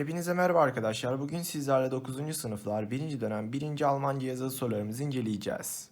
Hepinize merhaba arkadaşlar. Bugün sizlerle 9. sınıflar 1. dönem 1. Almanca yazılı sorularımızı inceleyeceğiz.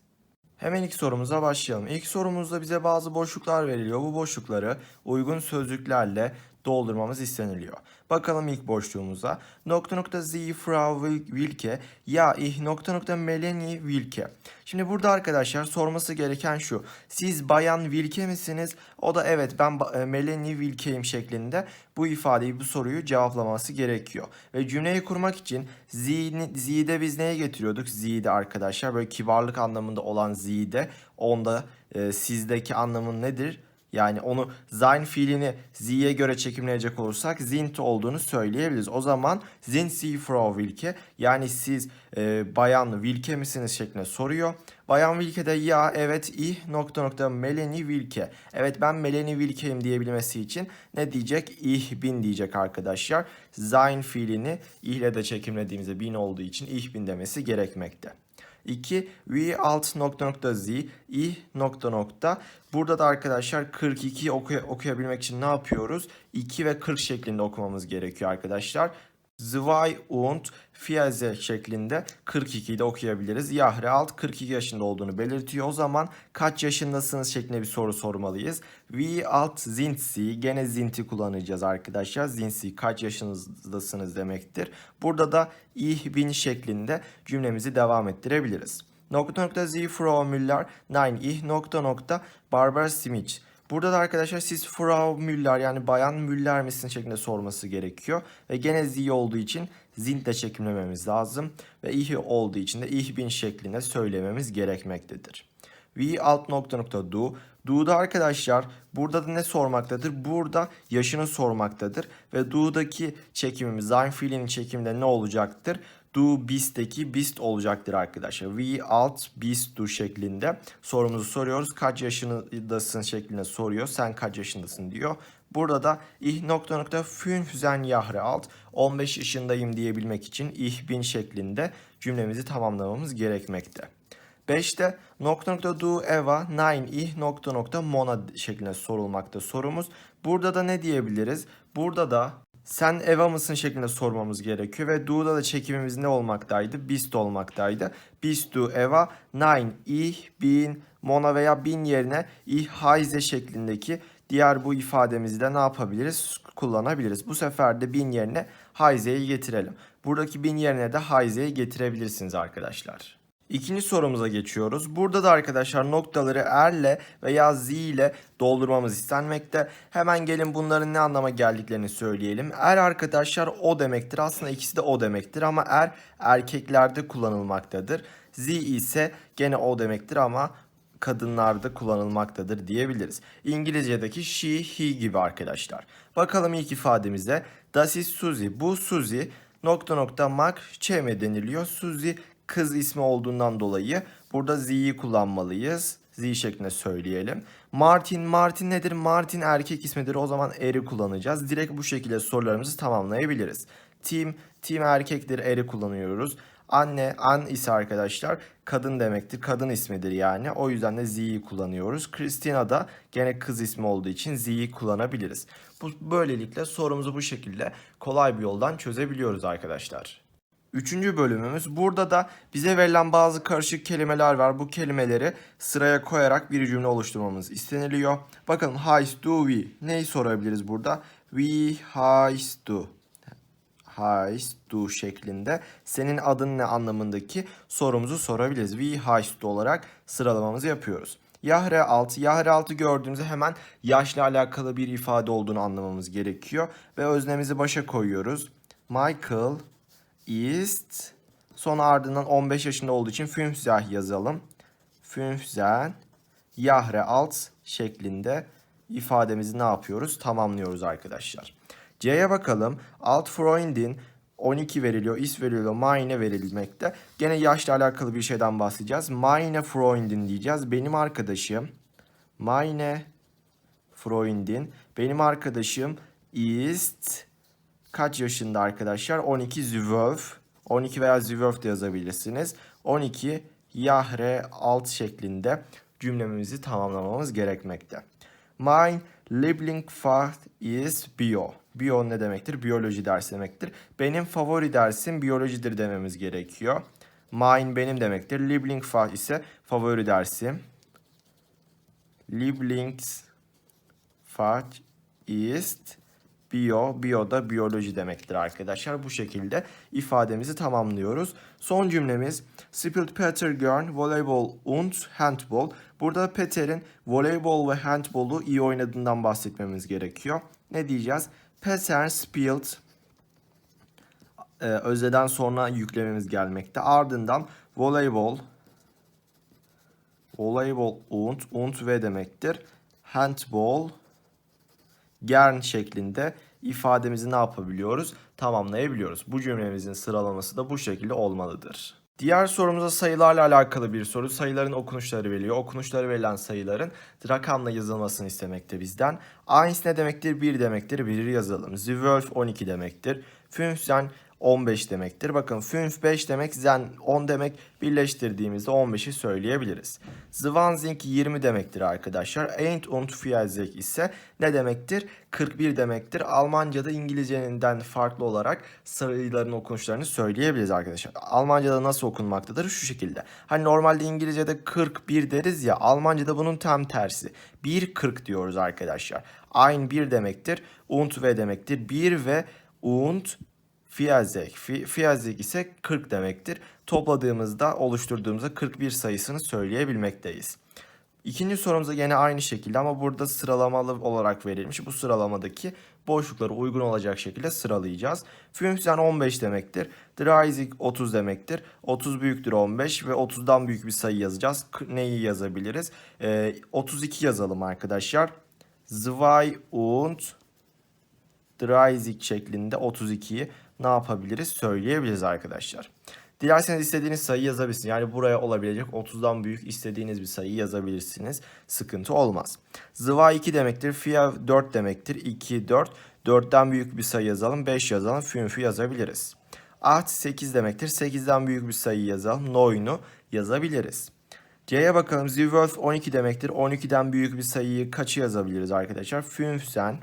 Hemen ilk sorumuza başlayalım. İlk sorumuzda bize bazı boşluklar veriliyor. Bu boşlukları uygun sözcüklerle doldurmamız isteniliyor. Bakalım ilk boşluğumuza. Nokta nokta Sie Frau Wil- Wilke ya ich nokta nokta Melanie Wilke. Şimdi burada arkadaşlar sorması gereken şu. Siz bayan Wilke misiniz? O da evet ben e, Melanie Wilke'yim şeklinde bu ifadeyi bu soruyu cevaplaması gerekiyor. Ve cümleyi kurmak için Z'ni, Z'de biz neye getiriyorduk? Z'de arkadaşlar böyle kibarlık anlamında olan Z'de onda e, sizdeki anlamı nedir? Yani onu sein fiilini zie'ye göre çekimleyecek olursak sind olduğunu söyleyebiliriz. O zaman sind Sie Frau Wilke yani siz e, bayan Wilke misiniz şeklinde soruyor. Bayan Wilke de ya evet ich nokta nokta Melanie Wilke. Evet ben Melanie Wilke'yim diyebilmesi için ne diyecek? Ich bin diyecek arkadaşlar. Sein fiilini ich ile de çekimlediğimizde bin olduğu için ich bin demesi gerekmekte. 2. We alt nokta nokta z i nokta nokta. Burada da arkadaşlar 42 okuy- okuyabilmek için ne yapıyoruz? 2 ve 40 şeklinde okumamız gerekiyor arkadaşlar. Zwei und Fiaze şeklinde 42'yi de okuyabiliriz. Yahre alt 42 yaşında olduğunu belirtiyor. O zaman kaç yaşındasınız şeklinde bir soru sormalıyız. Wie alt sind Sie? Gene sind'i kullanacağız arkadaşlar. Sind Sie kaç yaşınızdasınız demektir. Burada da ich bin şeklinde cümlemizi devam ettirebiliriz. Nokta nokta Sie Frau Müller, nein ich nokta nokta Barbara Simic. Burada da arkadaşlar siz Frau Müller yani Bayan Müller misin şeklinde sorması gerekiyor. Ve gene Sie olduğu için sind de çekimlememiz lazım. Ve ich olduğu için de ich bin şeklinde söylememiz gerekmektedir. We alt nokta nokta do. Do'da arkadaşlar burada da ne sormaktadır? Burada yaşını sormaktadır. Ve do'daki çekimimiz, sein fiilinin çekiminde ne olacaktır? Do bist'teki bist olacaktır arkadaşlar. We alt bist do şeklinde sorumuzu soruyoruz. Kaç yaşındasın şeklinde soruyor. Sen kaç yaşındasın diyor. Burada da ich nokta nokta fünfzen Jahre alt 15 yaşındayım diyebilmek için ich bin şeklinde cümlemizi tamamlamamız gerekmekte. 5'te nokta nokta du eva nein ich nokta nokta mona şeklinde sorulmakta sorumuz. Burada da ne diyebiliriz? Burada da sen eva mısın şeklinde sormamız gerekiyor ve du'da da çekimimiz ne olmaktaydı? Bist olmaktaydı. Bist du eva nein ich bin mona veya bin yerine ich heiße şeklindeki diğer bu ifademizi de ne yapabiliriz? Kullanabiliriz. Bu sefer de bin yerine heiße'yi getirelim. Buradaki bin yerine de heiße'yi getirebilirsiniz arkadaşlar. İkinci sorumuza geçiyoruz. Burada da arkadaşlar noktaları erle veya z ile doldurmamız istenmekte. Hemen gelin bunların ne anlama geldiklerini söyleyelim. Er arkadaşlar o demektir. Aslında ikisi de o demektir ama er erkeklerde kullanılmaktadır. Z ise gene o demektir ama kadınlarda kullanılmaktadır diyebiliriz. İngilizce'deki she, he gibi arkadaşlar. Bakalım ilk ifademize. Das ist Suzy. Bu Suzy nokta nokta mak çeme deniliyor. Suzy kız ismi olduğundan dolayı burada z'yi kullanmalıyız. Z şeklinde söyleyelim. Martin, Martin nedir? Martin erkek ismidir. O zaman eri kullanacağız. Direkt bu şekilde sorularımızı tamamlayabiliriz. Tim, Tim erkektir. Eri kullanıyoruz. Anne, an ise arkadaşlar kadın demektir. Kadın ismidir yani. O yüzden de z'yi kullanıyoruz. Christina da gene kız ismi olduğu için z'yi kullanabiliriz. Bu böylelikle sorumuzu bu şekilde kolay bir yoldan çözebiliyoruz arkadaşlar. Üçüncü bölümümüz. Burada da bize verilen bazı karışık kelimeler var. Bu kelimeleri sıraya koyarak bir cümle oluşturmamız isteniliyor. Bakalım heißt du wie? Neyi sorabiliriz burada? We heißt du. Heißt du şeklinde senin adın ne anlamındaki sorumuzu sorabiliriz. We heißt du olarak sıralamamızı yapıyoruz. Yahre altı. Yahre altı gördüğümüzde hemen yaşla alakalı bir ifade olduğunu anlamamız gerekiyor. Ve öznemizi başa koyuyoruz. Michael ist sonra ardından 15 yaşında olduğu için fünfzah yazalım. Fünfzen Yahre alt şeklinde ifademizi ne yapıyoruz? Tamamlıyoruz arkadaşlar. C'ye bakalım. Alt Freundin 12 veriliyor, is veriliyor, meine verilmekte. Gene yaşla alakalı bir şeyden bahsedeceğiz. Meine Freundin diyeceğiz. Benim arkadaşım. Meine Freundin. Benim arkadaşım ist kaç yaşında arkadaşlar? 12 Zwölf. 12 veya Zwölf de yazabilirsiniz. 12 Yahre alt şeklinde cümlemizi tamamlamamız gerekmekte. Mein Lieblingsfach ist Bio. Bio ne demektir? Biyoloji dersi demektir. Benim favori dersim biyolojidir dememiz gerekiyor. Mein benim demektir. Lieblingsfach ise favori dersim. Lieblingsfach ist Bio, bio da biyoloji demektir arkadaşlar. Bu şekilde ifademizi tamamlıyoruz. Son cümlemiz Spielt Peter gern Voleyball und Handball. Burada Peter'in voleybol ve handbolu iyi oynadığından bahsetmemiz gerekiyor. Ne diyeceğiz? Peter spielt e, özeden sonra yüklememiz gelmekte. Ardından voleybol voleybol und und ve demektir. Handball gern şeklinde ifademizi ne yapabiliyoruz? Tamamlayabiliyoruz. Bu cümlemizin sıralaması da bu şekilde olmalıdır. Diğer sorumuza sayılarla alakalı bir soru. Sayıların okunuşları veriliyor. Okunuşları verilen sayıların rakamla yazılmasını istemekte bizden. Eins ne demektir? 1 demektir. 1'i yazalım. Zwölf 12 demektir. Fünfzen 15 demektir. Bakın fünf 5 demek, zen 10 demek. Birleştirdiğimizde 15'i söyleyebiliriz. Zwanzig 20 demektir arkadaşlar. Eint und vierzig ise ne demektir? 41 demektir. Almanca'da İngilizceden farklı olarak sayıların okunuşlarını söyleyebiliriz arkadaşlar. Almanca'da nasıl okunmaktadır? Şu şekilde. Hani normalde İngilizce'de 41 deriz ya. Almanca'da bunun tam tersi. 1.40 diyoruz arkadaşlar. Ein 1 demektir. Und ve demektir. 1 ve und Fiyazek. Fiyazek ise 40 demektir. Topladığımızda oluşturduğumuzda 41 sayısını söyleyebilmekteyiz. İkinci sorumuza yine aynı şekilde ama burada sıralamalı olarak verilmiş. Bu sıralamadaki boşlukları uygun olacak şekilde sıralayacağız. Fünfzen 15 demektir. Dreizig 30 demektir. 30 büyüktür 15 ve 30'dan büyük bir sayı yazacağız. Neyi yazabiliriz? Ee, 32 yazalım arkadaşlar. Zwei und Dreizig şeklinde 32'yi ne yapabiliriz? Söyleyebiliriz arkadaşlar. Dilerseniz istediğiniz sayı yazabilirsiniz. Yani buraya olabilecek 30'dan büyük istediğiniz bir sayı yazabilirsiniz. Sıkıntı olmaz. Zıva 2 demektir. Fia 4 demektir. 2, 4. 4'ten büyük bir sayı yazalım. 5 yazalım. Fünfü yazabiliriz. Aht 8 demektir. 8'den büyük bir sayı yazalım. Noynu yazabiliriz. C'ye bakalım. Zwölf 12 demektir. 12'den büyük bir sayıyı kaçı yazabiliriz arkadaşlar? Fünfsen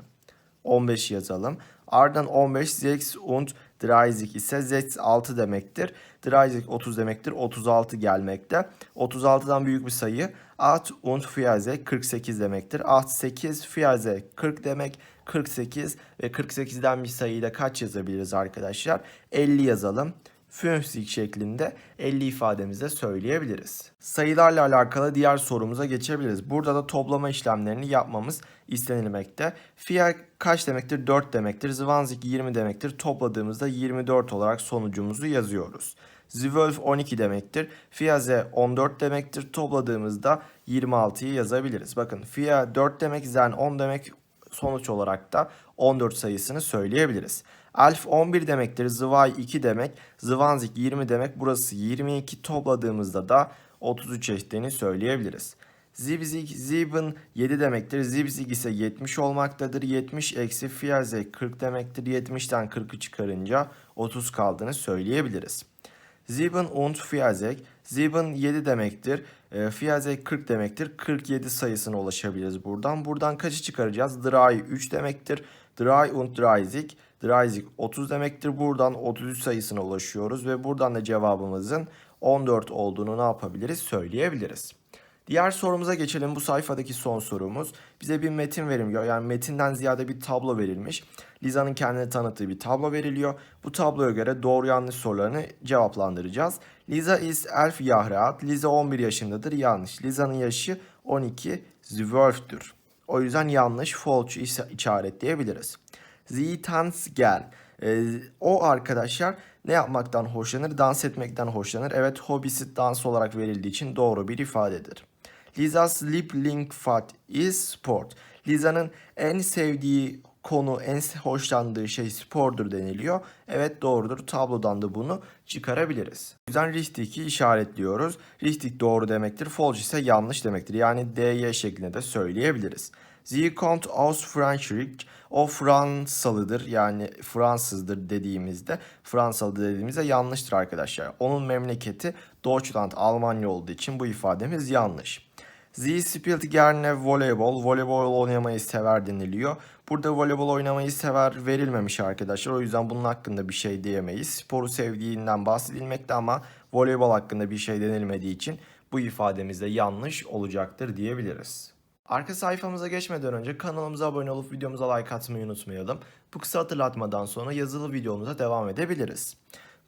15 yazalım. Ardından 15 6 und 30 ise Z 6 demektir. 30 30 demektir. 36 gelmekte. 36'dan büyük bir sayı. At und Fiyaze 48 demektir. At 8 Fiyaze 40 demek. 48 ve 48'den bir sayıyı da kaç yazabiliriz arkadaşlar? 50 yazalım. Fünfsik şeklinde 50 ifademizde söyleyebiliriz. Sayılarla alakalı diğer sorumuza geçebiliriz. Burada da toplama işlemlerini yapmamız istenilmekte. Fiyat kaç demektir? 4 demektir. Zwanzig 20 demektir. Topladığımızda 24 olarak sonucumuzu yazıyoruz. Zwölf 12 demektir. Fiyaze 14 demektir. Topladığımızda 26'yı yazabiliriz. Bakın Fiya 4 demek, Zen 10 demek. Sonuç olarak da 14 sayısını söyleyebiliriz. Alf 11 demektir. Zıvay 2 demek. Zıvanzik 20 demek. Burası 22 topladığımızda da 33 eşittiğini söyleyebiliriz. Zibzig, zibin 7 demektir. Zibzig ise 70 olmaktadır. 70 eksi fiyaze 40 demektir. 70'ten 40'ı çıkarınca 30 kaldığını söyleyebiliriz. Zibin und fiyazek. Zibin 7 demektir. E, fiyazek 40 demektir. 47 sayısına ulaşabiliriz buradan. Buradan kaçı çıkaracağız? Dry 3 demektir. Dry und dreizig. Dreizig 30 demektir. Buradan 33 sayısına ulaşıyoruz ve buradan da cevabımızın 14 olduğunu ne yapabiliriz? Söyleyebiliriz. Diğer sorumuza geçelim. Bu sayfadaki son sorumuz. Bize bir metin veriliyor. Yani metinden ziyade bir tablo verilmiş. Liza'nın kendini tanıttığı bir tablo veriliyor. Bu tabloya göre doğru yanlış sorularını cevaplandıracağız. Liza is elf Jahre alt. Liza 11 yaşındadır. Yanlış. Liza'nın yaşı 12 zwölftür. O yüzden yanlış false işaretleyebiliriz. Sie tanzt gern. Ee, o arkadaşlar ne yapmaktan hoşlanır? Dans etmekten hoşlanır. Evet hobisi dans olarak verildiği için doğru bir ifadedir. Liza's Lieblingsfach is sport. Liza'nın en sevdiği konu, en hoşlandığı şey spordur deniliyor. Evet doğrudur. Tablodan da bunu çıkarabiliriz. O yüzden Richtig'i işaretliyoruz. Richtig doğru demektir. False ise yanlış demektir. Yani DY şeklinde de söyleyebiliriz. Sie kommt aus Frankreich. O Fransalıdır yani Fransızdır dediğimizde Fransalı dediğimizde yanlıştır arkadaşlar. Onun memleketi Deutschland Almanya olduğu için bu ifademiz yanlış. Sie spielt gerne voleybol. Voleybol oynamayı sever deniliyor. Burada voleybol oynamayı sever verilmemiş arkadaşlar. O yüzden bunun hakkında bir şey diyemeyiz. Sporu sevdiğinden bahsedilmekte ama voleybol hakkında bir şey denilmediği için bu ifademiz de yanlış olacaktır diyebiliriz. Arka sayfamıza geçmeden önce kanalımıza abone olup videomuza like atmayı unutmayalım. Bu kısa hatırlatmadan sonra yazılı videomuza devam edebiliriz.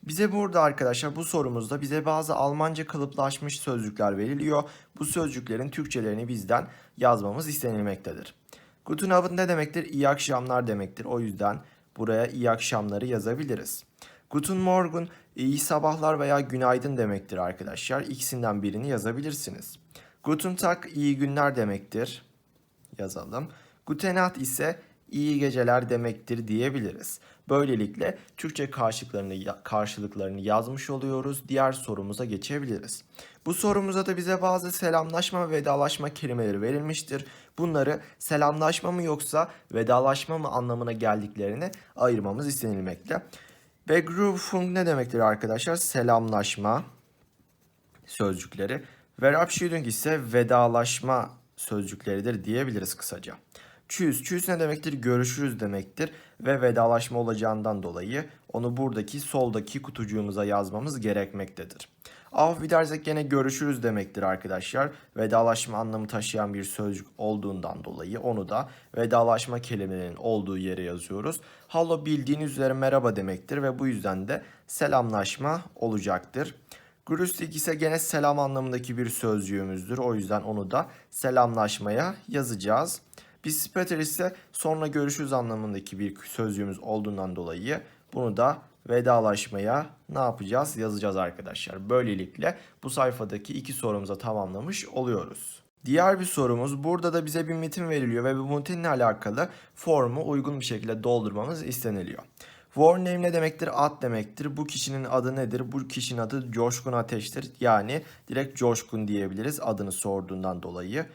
Bize burada arkadaşlar bu sorumuzda bize bazı Almanca kalıplaşmış sözcükler veriliyor. Bu sözcüklerin Türkçelerini bizden yazmamız istenilmektedir. Guten Abend ne demektir? İyi akşamlar demektir. O yüzden buraya iyi akşamları yazabiliriz. Guten Morgen iyi sabahlar veya günaydın demektir arkadaşlar. İkisinden birini yazabilirsiniz. Guten Tag iyi günler demektir. Yazalım. Gute Nacht ise iyi geceler demektir diyebiliriz. Böylelikle Türkçe karşılıklarını, karşılıklarını yazmış oluyoruz. Diğer sorumuza geçebiliriz. Bu sorumuza da bize bazı selamlaşma ve vedalaşma kelimeleri verilmiştir. Bunları selamlaşma mı yoksa vedalaşma mı anlamına geldiklerini ayırmamız istenilmekte. Begrüßung ne demektir arkadaşlar? Selamlaşma sözcükleri. Verabschiedung ise vedalaşma sözcükleridir diyebiliriz kısaca. Tschüss. Tschüss ne demektir? Görüşürüz demektir. Ve vedalaşma olacağından dolayı onu buradaki soldaki kutucuğumuza yazmamız gerekmektedir. Auf Wiedersehen gene görüşürüz demektir arkadaşlar. Vedalaşma anlamı taşıyan bir sözcük olduğundan dolayı onu da vedalaşma kelimelerinin olduğu yere yazıyoruz. Hallo bildiğiniz üzere merhaba demektir ve bu yüzden de selamlaşma olacaktır. Grüßlich ise gene selam anlamındaki bir sözcüğümüzdür. O yüzden onu da selamlaşmaya yazacağız. Biz Speter ise sonra görüşürüz anlamındaki bir sözcüğümüz olduğundan dolayı bunu da vedalaşmaya ne yapacağız? Yazacağız arkadaşlar. Böylelikle bu sayfadaki iki sorumuza tamamlamış oluyoruz. Diğer bir sorumuz burada da bize bir metin veriliyor ve bu metinle alakalı formu uygun bir şekilde doldurmamız isteniliyor. War name ne demektir? Ad demektir. Bu kişinin adı nedir? Bu kişinin adı Coşkun Ateş'tir. Yani direkt Coşkun diyebiliriz adını sorduğundan dolayı.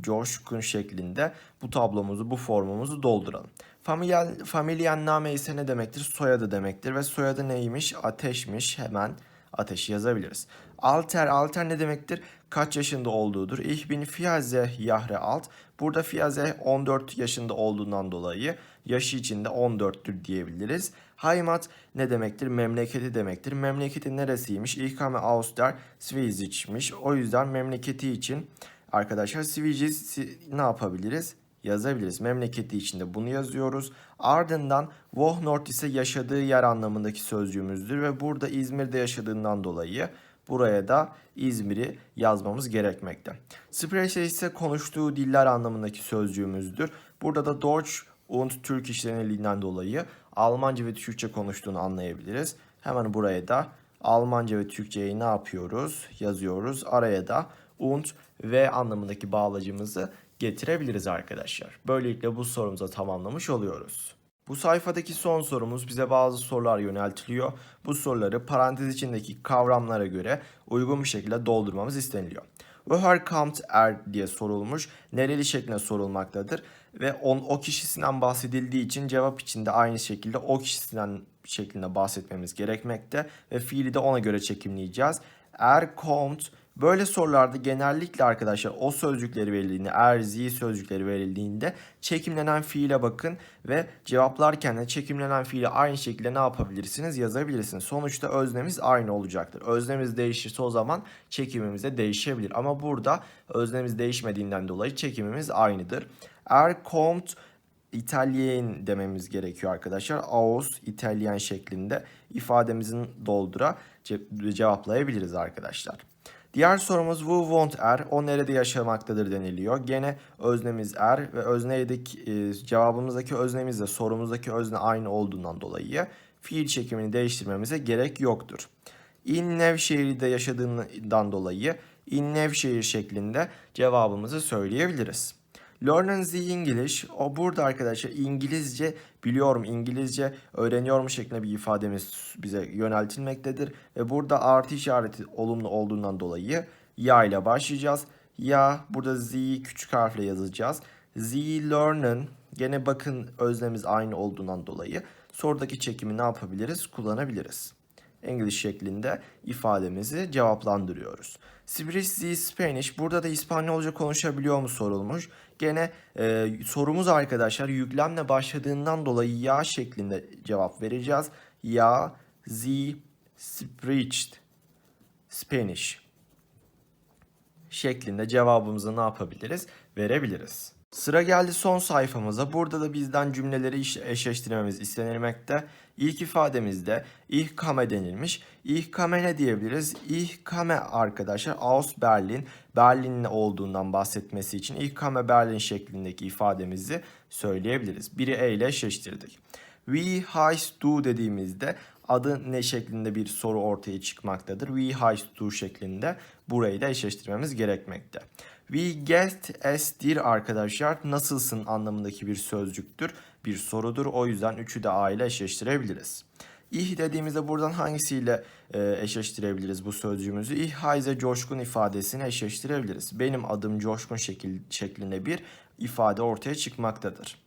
Coşkun şeklinde bu tablomuzu, bu formumuzu dolduralım. Familial, familien name ise ne demektir? Soyadı demektir ve soyadı neymiş? Ateşmiş. Hemen ateşi yazabiliriz. Alter, alter ne demektir? Kaç yaşında olduğudur. Ich bin fiyaze yahre alt. Burada fiyaze 14 yaşında olduğundan dolayı yaşı içinde 14'tür diyebiliriz. Heimat ne demektir? Memleketi demektir. Memleketi neresiymiş? Ich komme aus der Schweiz'miş. O yüzden memleketi için arkadaşlar Schweiz ne yapabiliriz? yazabiliriz. Memleketi içinde bunu yazıyoruz. Ardından Wohnort ise yaşadığı yer anlamındaki sözcüğümüzdür ve burada İzmir'de yaşadığından dolayı buraya da İzmir'i yazmamız gerekmekte. Spreche ise konuştuğu diller anlamındaki sözcüğümüzdür. Burada da Deutsch und Türk denildiğinden dolayı Almanca ve Türkçe konuştuğunu anlayabiliriz. Hemen buraya da Almanca ve Türkçeyi ne yapıyoruz? Yazıyoruz. Araya da und ve anlamındaki bağlacımızı getirebiliriz arkadaşlar. Böylelikle bu sorumuza tamamlamış oluyoruz. Bu sayfadaki son sorumuz bize bazı sorular yöneltiliyor. Bu soruları parantez içindeki kavramlara göre uygun bir şekilde doldurmamız isteniliyor. Woher kommt er diye sorulmuş. Nereli şeklinde sorulmaktadır. Ve on, o kişisinden bahsedildiği için cevap içinde aynı şekilde o kişisinden şeklinde bahsetmemiz gerekmekte. Ve fiili de ona göre çekimleyeceğiz. Er kommt Böyle sorularda genellikle arkadaşlar o sözcükleri verildiğinde, er, zi sözcükleri verildiğinde çekimlenen fiile bakın ve cevaplarken de çekimlenen fiili aynı şekilde ne yapabilirsiniz? Yazabilirsiniz. Sonuçta öznemiz aynı olacaktır. Öznemiz değişirse o zaman çekimimiz de değişebilir. Ama burada öznemiz değişmediğinden dolayı çekimimiz aynıdır. Er kommt İtalyen dememiz gerekiyor arkadaşlar. Aus İtalyan şeklinde ifademizin doldura cevaplayabiliriz arkadaşlar. Diğer sorumuz who want er, o nerede yaşamaktadır deniliyor. Gene öznemiz er ve özneydeki e, cevabımızdaki öznemizle sorumuzdaki özne aynı olduğundan dolayı fiil çekimini değiştirmemize gerek yoktur. In Nevşehir'de yaşadığından dolayı in Nevşehir şeklinde cevabımızı söyleyebiliriz. Learning the English. O burada arkadaşlar İngilizce biliyorum, İngilizce öğreniyorum şeklinde bir ifademiz bize yöneltilmektedir. Ve burada artı işareti olumlu olduğundan dolayı ya ile başlayacağız. Ya burada Z küçük harfle yazacağız. Z learning gene bakın öznemiz aynı olduğundan dolayı sorudaki çekimi ne yapabiliriz? Kullanabiliriz. English şeklinde ifademizi cevaplandırıyoruz. Speak the Spanish. Burada da İspanyolca konuşabiliyor mu sorulmuş. Gene e, sorumuz arkadaşlar yüklemle başladığından dolayı ya şeklinde cevap vereceğiz. Ya, the, spreached, Spanish şeklinde cevabımızı ne yapabiliriz? Verebiliriz. Sıra geldi son sayfamıza. Burada da bizden cümleleri eşleştirmemiz istenilmekte. İlk ifademizde ich komme denilmiş. Ich komme ne diyebiliriz? Ich komme arkadaşlar aus Berlin. Berlin'in olduğundan bahsetmesi için ich komme Berlin şeklindeki ifademizi söyleyebiliriz. Biri e ile eşleştirdik. Wie heißt du dediğimizde adı ne şeklinde bir soru ortaya çıkmaktadır. Wie heißt du şeklinde burayı da eşleştirmemiz gerekmekte. Wie geht es dir arkadaşlar nasılsın anlamındaki bir sözcüktür, bir sorudur. O yüzden üçü de A ile eşleştirebiliriz. Ich dediğimizde buradan hangisiyle e, eşleştirebiliriz bu sözcüğümüzü? Ich heiße coşkun ifadesini eşleştirebiliriz. Benim adım coşkun şekil, şeklinde bir ifade ortaya çıkmaktadır.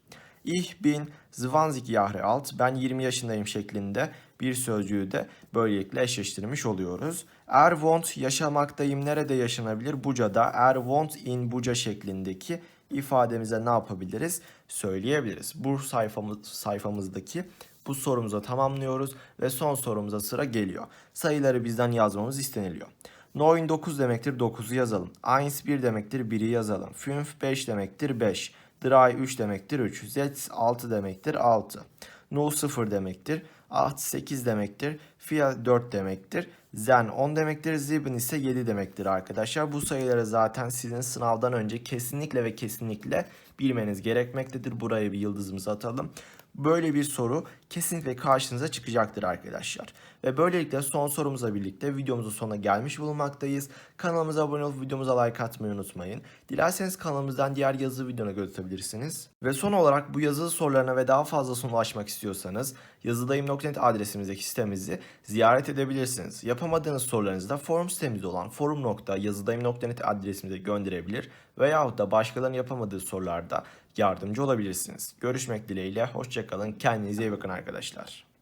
Ich bin 20 Jahre alt. Ben 20 yaşındayım şeklinde bir sözcüğü de böylelikle eşleştirmiş oluyoruz. Er wohnt yaşamaktayım. Nerede yaşanabilir? Buca'da. Er wohnt in Buca şeklindeki ifademize ne yapabiliriz? Söyleyebiliriz. Bu sayfamız, sayfamızdaki bu sorumuza tamamlıyoruz ve son sorumuza sıra geliyor. Sayıları bizden yazmamız isteniliyor. Neun 9 demektir 9'u yazalım. Eins 1 demektir 1'i yazalım. Fünf 5 demektir 5. Drei 3 demektir 3. Sechs 6 demektir 6. Null 0 demektir. Acht 8 demektir. Vier 4 demektir. Zen 10 demektir. Sieben ise 7 demektir arkadaşlar. Bu sayıları zaten sizin sınavdan önce kesinlikle ve kesinlikle bilmeniz gerekmektedir. Buraya bir yıldızımızı atalım. Böyle bir soru kesinlikle karşınıza çıkacaktır arkadaşlar. Ve böylelikle son sorumuzla birlikte videomuzun sonuna gelmiş bulunmaktayız. Kanalımıza abone olup videomuza like atmayı unutmayın. Dilerseniz kanalımızdan diğer yazılı videona göz atabilirsiniz. Ve son olarak bu yazılı sorularına ve daha fazlasına ulaşmak istiyorsanız yazıdayım.net adresimizdeki sitemizi ziyaret edebilirsiniz. Yapamadığınız sorularınızı da forum sitemizde olan forum.yazıdayım.net adresimize gönderebilir veyahut da başkalarının yapamadığı sorularda yardımcı olabilirsiniz. Görüşmek dileğiyle, hoşçakalın, kendinize iyi bakın arkadaşlar.